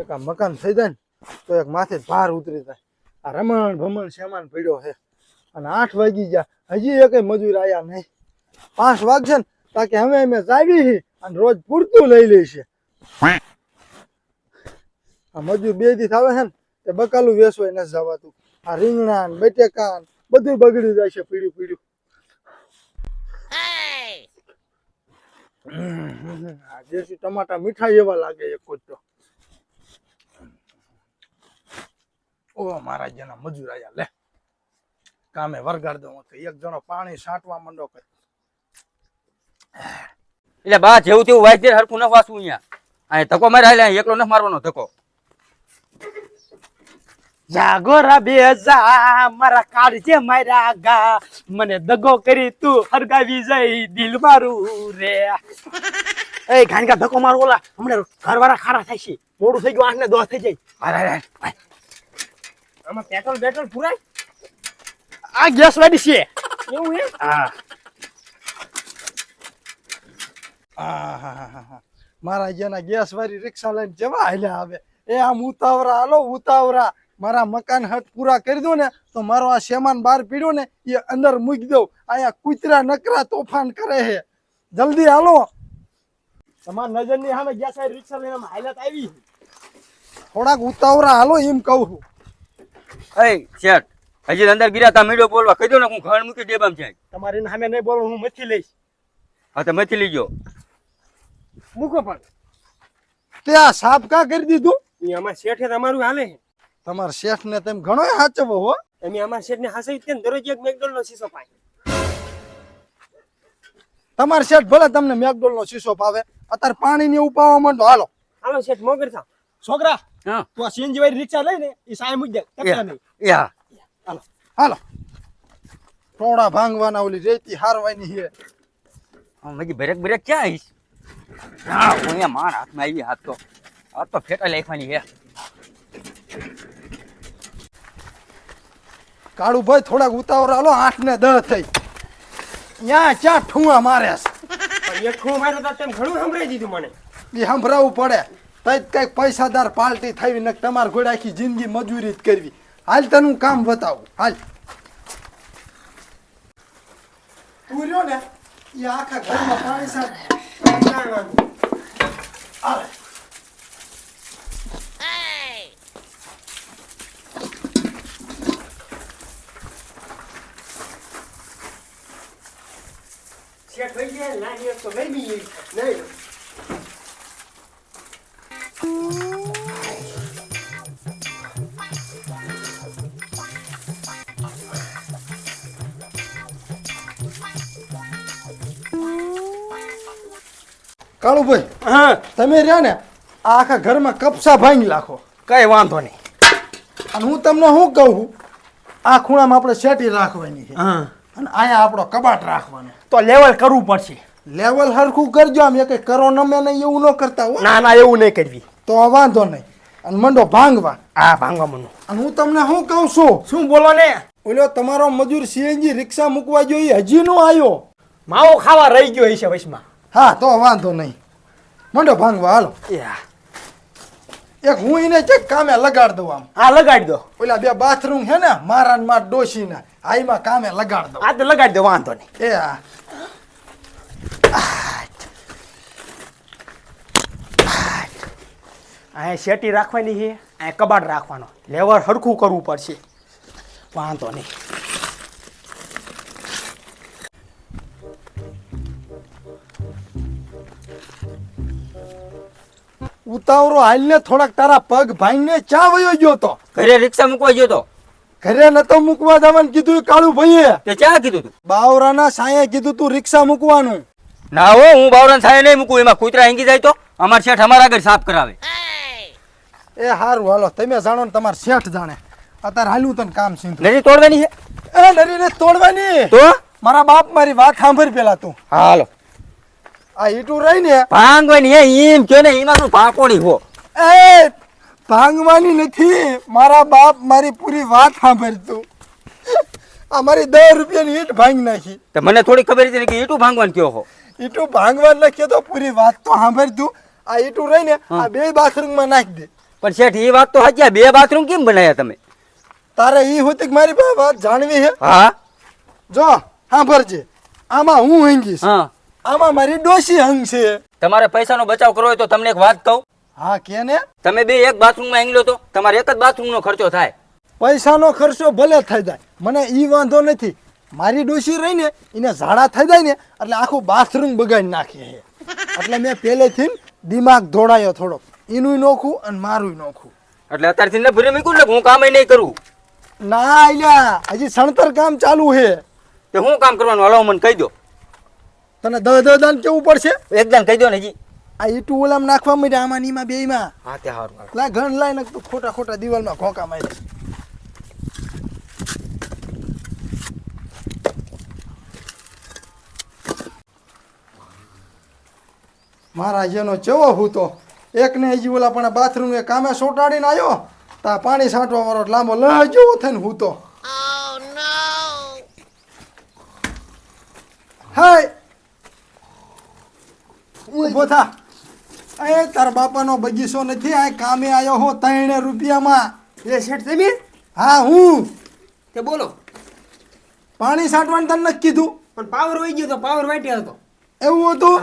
એક આ મકાન થઈ જાય ને તો એક માથે ભાર ઉતરી જાય. આ રમણ ભમણ સામાન પડ્યો છે. અને આઠ વાગી ગયા. હજી એક મજૂર આવ્યા નહીં. પાંચ વાગશે ને તાકે હવે અમે જાવી હી અને રોજ પૂરતું લઈ લઈશે આ મજૂર બે દી આવે છે ને તે બકાલું વેસવાય નથી જવાતું. આ રીંગણા ને બટેકા બધું બગડી જાય છે પીડ્યું પીડ્યું. આ દેશી ટમાટા મીઠા એવા લાગે એક જ તો. ઓ મારા જેના મજૂર આયા લે. કામે વરગાડ દઉં તો એક જણો પાણી છાંટવા માંડો કઈ એટલે બા જેવું તેવું વાઈદ્ય હરખું ન વાસવું અહીંયા. અહીં ધક્કો મારે એકલો ન મારવાનો ધક્કો. જાગોરા બે જા મારા કાળજે માર્યા ગા. મને દગો કરી તું હરગાવી જઈ દિલ મારું રે. એ ગાંડા ધક્કો મારો ઓલા હમણાં ઘરવાળા ખારા થાય છે. મોડું થઈ ગયું આઠ ને દસ થઈ જાય. આમાં પેટ્રોલ પેટ્રોલ પુરાય આ ગેસ વાળી છે. એવું હે. હા મારા જેના ગેસ વાળી રિક્ષા લઈને જવા હાલ્યા આવે એ આમ ઉતાવરા હાલો ઉતાવરા મારા મકાન હટ પૂરા કરી દો ને તો મારો આ સામાન બહાર પીડ્યો ને એ અંદર મૂકી દઉં. અહીંયા કૂતરા નકરા તોફાન કરે છે. જલ્દી હાલો. તમારા નજરની સામે ગેસ વાળી રિક્ષા લઈને હાલત આવી થોડાક ઉતાવરા હાલો એમ કહું છું. એ શેઠ હજી અંદર ગીરા તા મીડિયો બોલવા. કહી દો ને હું ઘણ મૂકી દેબામ જાય. તમારી સામે નહીં બોલો હું મથી લઈશ. હા તો મથી લીજો મૂકો પણ. તે આ સાફ કા કરી દીધું? એ અમારા શેઠે તમારું હાલે છે. તમારા શેઠ ને તેમ ઘણો હાચવો હો. એમ અમે શેઠ ને હાસે તે દરરોજ એક મેગડોલ નો શીશો પાય. તમાર શેઠ ભલે તમને મેકડોલ નો શીશો પાવે અત્યારે પાણી ને ઉપાવવા માંડો. હાલો. હાલો શેઠ મોગર થાવ. છોકરા હા. તું આ સીએનજી વાળી રિક્ષા લઈને એ સાય મૂકી દે કચરા નહીં. યા. હાલો. હાલો. ટોળા ભાંગવાના ઓલી રેતી હારવાની છે. મજી બ્રેક બ્રેક ક્યાં આવીશ? હા હું અહીંયા માર હાથમાં આવી હાથ તો. હાથ તો ફેટા લેખવાની કાળુ કાળુભાઈ થોડાક ઉતાવળ આલો આઠ ને દહ થઈ. ત્યાં ક્યાં ઠુંવા મારે એક ઠું માર્યો તેમ ઘણું સંભળાઈ દીધું મને. એ સંભળાવવું પડે. તઈ કંઈક પૈસાદાર પાર્ટી થઈ ને તમારે ઘોડે આખી જિંદગી મજૂરી જ કરવી. હાલ તનું કામ બતાવું. હાલ. તું રહ્યો ને એ આખા ઘરમાં પાણી સાથે લાગી એક તો લઈ કાળુભાઈ હા. તમે રહ્યા ને આ આખા ઘરમાં કપસા ભાંગી નાખો. કઈ વાંધો નહીં. અને હું તમને શું કહું છું? આ ખૂણામાં આપણે શેટી રાખવાની છે. હા. અને અહીંયા આપણો કબાટ રાખવાનો. તો લેવલ કરવું પડશે. લેવલ હરખું કરજો આમ એ કઈ કરો નમે નહીં એવું ન કરતા હો. ના ના એવું નહીં કરવી. તો આ વાંધો નહીં. અને મંડો ભાંગવા. હા ભાંગવા મનું અને હું તમને શું કહું છું? શું બોલો ને? ઓલો તમારો મજૂર સીએનજી રિક્ષા મૂકવા જોઈએ હજી નો આવ્યો. માવો ખાવા રહી ગયો હશે વચમાં હા તો વાંધો નહીં. મંડો ભાંગવા હાલો. એક હું એને ચેક કામે લગાડ દઉં આમ. હા લગાડી દો. ઓલા બે બાથરૂમ છે ને મારા ને માર ડોશીના આ એમાં કામે લગાડ દો આ તો લગાડી દો વાંધો નહીં. એ હા અહીંયા શેટી રાખવાની છે અહીંયા કબાટ રાખવાનો. લેવર હરખું કરવું પડશે. વાંધો નહીં. ઉતાવળો હાલને થોડાક તારા પગ ભાઈને ચા વયો ગયો તો. ઘરે રિક્ષા મૂકવા ગયો તો. ઘરે નતો મૂકવા જવાનું કીધું કાળુ ભાઈએ. તે ચા કીધું તું? બાવરાના સાંયે કીધું તું રિક્ષા મૂકવાનું. ના હો હું બાવરાન સાયે નહીં મૂકું એમાં કૂતરા હેંગી જાય તો? અમાર શેઠ અમારા આગળ સાફ કરાવે. એ હારું હાલો તમે જાણો ને તમાર શેઠ જાણે. અત્યારે હાલું તને કામ છે નરી તોડવાની છે? એ ડરીને તોડવાની. તો? મારા બાપ મારી વાત સાંભળ પેલા તું. હાલો. આ ઈટું રહી ને. ભાંગવાની એમ કે ને એમાં શું ભાકોડી હો? એ ભાંગવાની નથી. મારા બાપ મારી પૂરી વાત સાંભળ આ મારી દસ રૂપિયાની ઈટ ભાંગી નાખી. તો મને થોડી ખબર હતી કે ઈટું ભાંગવાનું કયો હો? ઈટું ભાંગવા નાખીએ તો પૂરી વાત તો સાંભળ તું આ ઈટું રહી ને આ બે બાથરૂમમાં નાખી દે. પણ શેઠ એ વાત તો આ બે બાથરૂમ કેમ બનાવ્યા તમે? તારે એ હોતી મારી પાસે વાત જાણવી છે? હા. જો સાંભળજે. આમાં હું હંગીશ હા. આમાં મારી ડોશી હંગ છે. તમારે પૈસાનો બચાવ કરવો હોય તો તમને એક વાત કહું. હા કે ને? તમે બે એક બાથરૂમમાં આંગલો તો તમારે એક જ બાથરૂમનો ખર્ચો થાય. પૈસાનો ખર્ચો ભલે થઈ જાય મને ઈ વાંધો નથી. મારી ડોશી રહી ને એને ઝાડા થઈ જાય ને એટલે આખું બાથરૂમ બગાડી નાખે એટલે મેં પહેલેથી દિમાગ ધોડાયો થોડોક. એનું નોખું અને મારું નોખું. એટલે અત્યારથી ન ભૂલે મૂકું ને હું કામ નહીં કરું. ના અલ્યા હજી સણતર કામ ચાલુ છે. તે હું કામ કરવાનું? હલો મને કહી દો. તને દહ દહ દાન કેવું પડશે? એકદમ કહી દો ને જી. આ ઈટુ ઓલામ નાખવા માંડ્યા આમાં નીમાં બેયમાં હા તે સારું લા ઘણ લાઈ નાખ તું ખોટા ખોટા દિવાલમાં ઘોંકા મારી મારા જેનો ચેવો હૂતો એકને હજી ઓલા પણ બાથરૂમ એ કામે સોટાડીને આવ્યો તા પાણી છાંટવા વાળો લાંબો લહ જેવો થઈને હૂતો હાય! ઊભો થા. એ તાર બાપાનો બગીચો નથી આ કામે આવ્યો હો ત્રણે રૂપિયામાં. એ શેઠ તમે હા હું. તે બોલો. પાણી સાટવાનું તને નથી કીધું? પણ પાવર વહી ગયો તો પાવર વાટ્યો હતો. એવું હતું?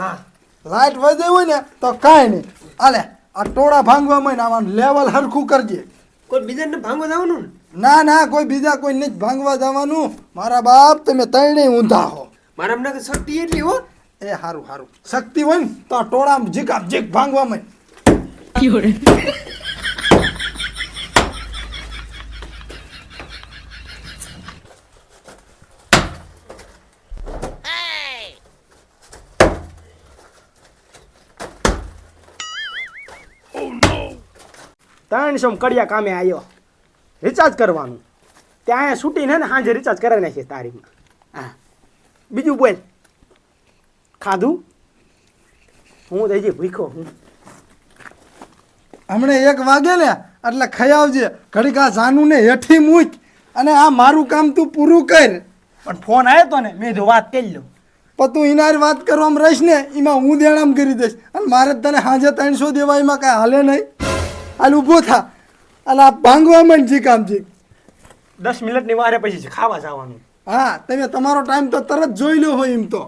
લાઈટ વધે હોય ને તો કાંઈ નહીં. આલે આ ટોળા ભાંગવા માં આવવાનું લેવલ હરખું કરજે. કોઈ બીજાને ભાંગવા જવાનું ના? ના કોઈ બીજા કોઈ નથી ભાંગવા જવાનું. મારા બાપ તમે ત્રણેય ઊંધા હો. મારા અમને શક્તિ એટલી હો. એ હારું હારું. શક્તિ હોય ને, તો આ જીકાપ જીક ભાંગવા માં ત્રણસો કડિયા કામે આવ્યો રિચાર્જ કરવાનું. ત્યાં છૂટીને ને સાંજે રિચાર્જ કરાવી નાખીએ તારીખમાં. હા. બીજું બોલ. ખાધું? હું તો હજી ભૂખો હું હમણે એક વાગે ને એટલે ખાઈ આવજે. ઘડીક આ જાનું ને હેઠી મૂક અને આ મારું કામ તું પૂરું કર. પણ ફોન આવ્યો તો ને મેં જો વાત કરી લો. પણ તું ઇનાર વાત કરવામાં રહીશ ને એમાં હું દેણામ કરી દઈશ. અને મારે તને સાંજે ત્રણસો દેવા એમાં કાંઈ હાલે નહીં. હાલ ઊભો થા. અને આ ભાંગવા માંડ જી કામ જી દસ મિનિટની વારે પછી ખાવા જવાનું. હા તમે તમારો ટાઈમ તો તરત જોઈ લો હોય એમ તો.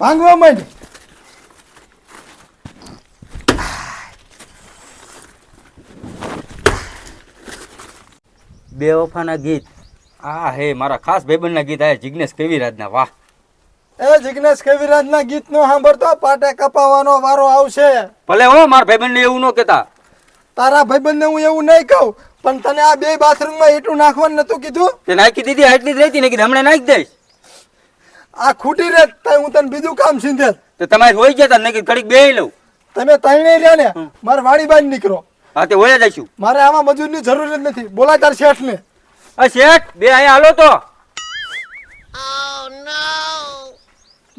ભાંગવા માંડ બે વફાના ગીત. આ હે મારા ખાસ ભાઈબંધના ગીત આ જિગ્નેશ કવિરાજના. વાહ. એ જિગ્નેશ કવિરાજના ગીત નો સાંભળતો પાટે કપાવાનો વારો આવશે. ભલે હો મારા ભાઈબંધને એવું ન કહેતા. તારા ભાઈબંધને હું એવું નહીં કહું પણ તને આ બે બાથરૂમમાં એટલું નાખવાનું નતું કીધું? તે નાખી દીધી આટલી જ રહેતી ને કીધું હમણાં નાખી દઈશ. આ ખૂટી રે હું તને બીજું કામ સિંધે તો તમારે હોય ગયા તા ઘડીક બે લઉં. તમે તઈને રહ્યા ને મારે વાડી બાજ નીકળો. હા તે હોય જઈશું મારે આમાં મજૂરની જરૂર જ નથી. બોલાય તાર શેઠને. આ શેઠ બે અહીંયા હાલો તો.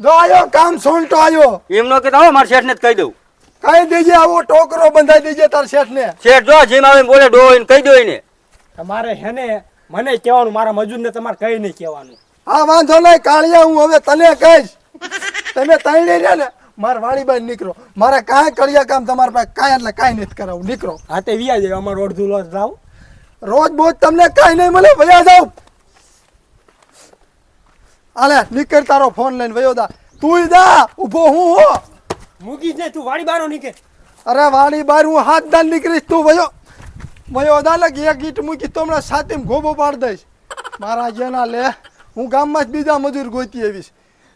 જો આયો કામ સોલટો આયો. એમ ન કહેતા હો મારા શેઠને જ કહી દઉં. કહી દેજે આવો ટોકરો બંધાઈ દેજે તાર શેઠને. શેઠ જો જેમ આવે બોલે ડો કહી દો એને. તમારે હે ને મને કહેવાનું મારા મજૂરને તમારે કઈ નહીં કહેવાનું. હા વાંધો નહીં કાળિયા હું હવે તને કહીશ. તમે તઈને રહ્યા ને મારા વાડી બાજ નીકળો. મારે કાંઈ કળિયા કામ તમારા પાસે કાંઈ એટલે કાંઈ નથી કરાવું. નીકળો. હા તે વ્યાજ જાય અમારો અડધું લોસ જાવ રોજ બોજ તમને કાંઈ નહીં મળે વયા જાવ આલે નીકળ તારો ફોન લઈને વયો દા તું દા ઊભો હું હો. મૂકી ને તું વાડી બારો નીકળ. અરે વાડી બાર હું હાથ દાલ નીકળીશ તું વયો. વયો દા ને એક ગીટ મૂકી તો હમણાં છાતીમાં ગોબો પાડી દઈશ. મારા જેના લે હું ગામમાં જ બીજા મજૂર ગોતી આવીશ.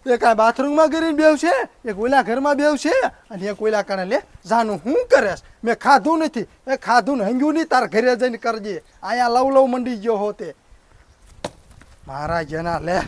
એક આ બાથરૂમમાં કરીને બેવ છે, એક ઓલા ઘરમાં બેવ છે, અને એક ઓલા કારણે લે, જાનું હું કરેશ? મેં ખાધું નથી. એ ખાધું હંગ્યું નહીં, તાર ઘરે જઈને કરજે. અહીંયા લવ લવ મંડી ગયો હોતે. મારા જેના લે.